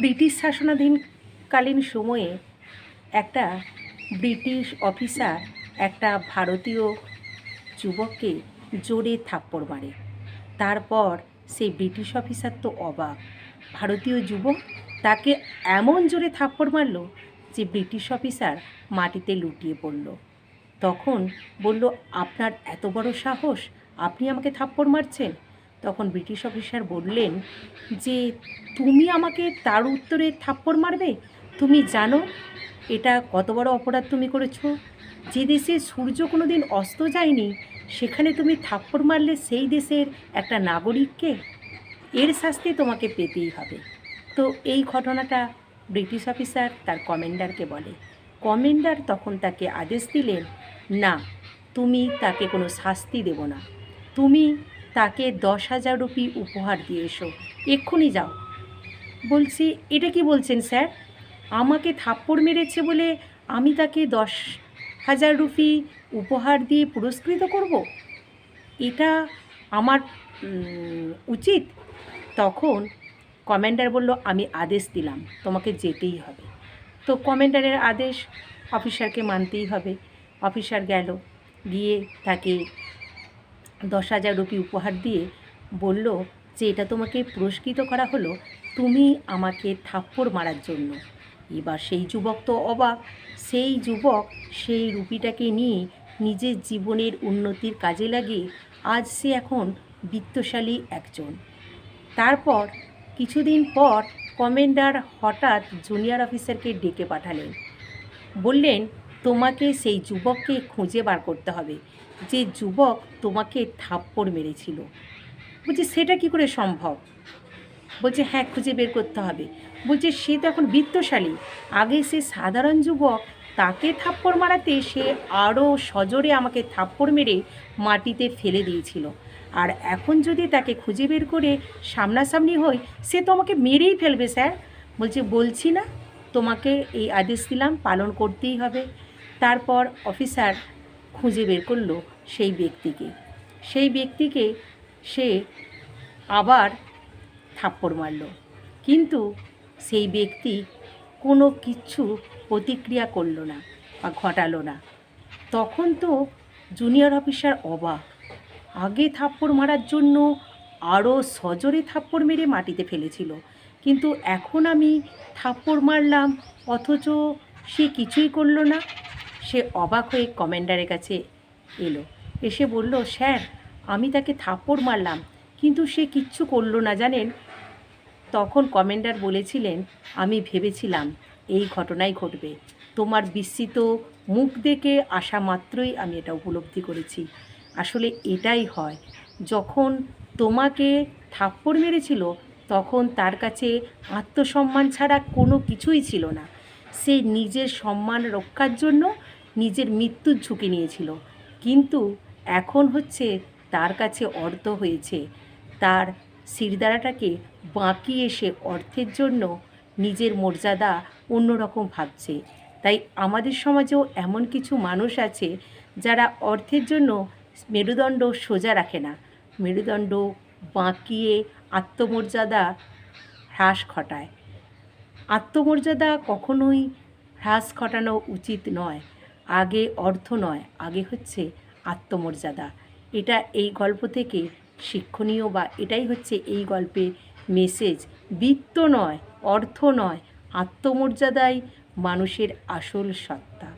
British শাসনাধীনকালীন সময়ে একটা British officer একটা ভারতীয় যুবককে জোরে থাপ্পড় মারে। তারপর সেই ব্রিটিশ অফিসার তো অবাক। ভারতীয় যুবক তাকে এমন জোরে থাপ্পড় মারল যে ব্রিটিশ অফিসার মাটিতে লুটিয়ে পড়ল। তখন বলল, আপনার এত বড় সাহস, আপনি আমাকে থাপ্পড় মারছেন? তখন ব্রিটিশ অফিসার বললেন যে, তুমি আমাকে তার উত্তরে থাপ্পড় মারবে? তুমি জানো, এটা কত বড় অপরাধ তুমি করেছ। যে দেশে সূর্য কোনো দিন অস্ত যায়নি, সেখানে তুমি থাপ্পড় মারলে সেই দেশের একটা নাগরিককে? এর শাস্তি তোমাকে পেতেই হবে। তো এই ঘটনাটা ব্রিটিশ অফিসার তার কমেন্ডারকে বলে। কমেন্ডার তখন তাকে আদেশ দিলেন, না, তুমি তাকে কোনো শাস্তি দেব না। তুমি তাকে দশ হাজার রুপি উপহার দিয়ে এসো। এক্ষুনি যাও। বলছি, এটা কি বলছেন স্যার? আমাকে থাপ্পড় মেরেছে বলে আমি তাকে দশ হাজার রুপি উপহার দিয়ে পুরস্কৃত করব? এটা আমার উচিত? তখন কমান্ডার বলল, আমি আদেশ দিলাম, তোমাকে যেতেই হবে। তো কমান্ডারের আদেশ অফিসারকে মানতেই হবে। অফিসার গেল, গিয়ে তাকে দশ হাজার রুপি উপহার দিয়ে বলল যে, এটা তোমাকে পুরস্কৃত করা হলো। তুমি আমাকে থাপ্পড় মারার জন্য। এবার সেই যুবক তো অবাক। সেই যুবক সেই রুপিটাকে নিয়ে নিজের জীবনের উন্নতির কাজে লাগিয়ে আজ সে এখন বিত্তশালী একজন। তারপর কিছুদিন পর কমেন্ডার হঠাৎ জুনিয়র অফিসারকে ডেকে পাঠালেন। বললেন তোমাকে সেই যুবককে খুঁজে বার করতে হবে। যে যুবক তোমাকে থাপ্পড় মেরেছিল। বলছে, সেটা কি করে সম্ভব? বলছে হ্যাঁ খুঁজে বের করতে হবে। বলছে, সে তো এখন বৃত্তশালী। আগে সে সাধারণ যুবক, তাকে থাপ্পড় মারাতে সে আরও সজোরে আমাকে থাপ্পড় মেরে মাটিতে ফেলে দিয়েছিল। আর এখন যদি তাকে খুঁজে বের করে সামনাসামনি হই, সে তো আমাকে মেরেই ফেলবে, স্যার। বলছে, বলছি না, তোমাকে এই আদেশ দিলাম, পালন করতেই হবে। তারপর অফিসার খুঁজে বের করল সেই ব্যক্তিকে। সেই ব্যক্তিকে সে আবার থাপ্পড় মারল। কিন্তু সেই ব্যক্তি কোনো কিছু প্রতিক্রিয়া করল না বা ঘটালো না। তখন তো জুনিয়র অফিসার অবাক। আগে থাপ্পড় মারার জন্য আরও সজোরে থাপ্পড় মেরে মাটিতে ফেলেছিল। কিন্তু এখন আমি থাপ্পড় মারলাম, অথচ সে কিছুই করল না। সে অবাক হয়ে কমেন্ডারের কাছে এলো। এসে বলল, স্যার, আমি তাকে থাপ্পড় মারলাম, কিন্তু সে কিচ্ছু করল না, জানেন? তখন কমেন্ডার বলেছিলেন, আমি ভেবেছিলাম এই ঘটনাই ঘটবে। তোমার বিস্মিত মুখ দেখে আসা মাত্রই আমি এটা উপলব্ধি করেছি। আসলে এটাই হয়, যখন তোমাকে থাপ্পড় মেরেছিল, তখন তার কাছে আত্মসম্মান ছাড়া কোনো কিছুই ছিল না। সে নিজের সম্মান রক্ষার জন্য নিজের মৃত্যুর ঝুঁকি নিয়েছিল। কিন্তু এখন হচ্ছে তার কাছে অর্থ হয়েছে। তার শিরদাঁড়াটাকে বাঁকিয়ে সে অর্থের জন্য নিজের মর্যাদা অন্যরকম ভাবছে। তাই আমাদের সমাজেও এমন কিছু মানুষ আছে যারা অর্থের জন্য মেরুদণ্ড সোজা রাখে না। মেরুদণ্ড বাঁকিয়ে আত্মমর্যাদা হ্রাস ঘটায়। আত্মমর্যাদা কখনোই হ্রাস ঘটানো উচিত নয়। আগে অর্থ নয়, আগে হচ্ছে আত্মমর্যাদা। এটা এই গল্প থেকে শিক্ষণীয় বা এটাই হচ্ছে এই গল্পের মেসেজ বৃত্ত নয়, অর্থ নয়, আত্মমর্যাদাই মানুষের আসল সত্তা।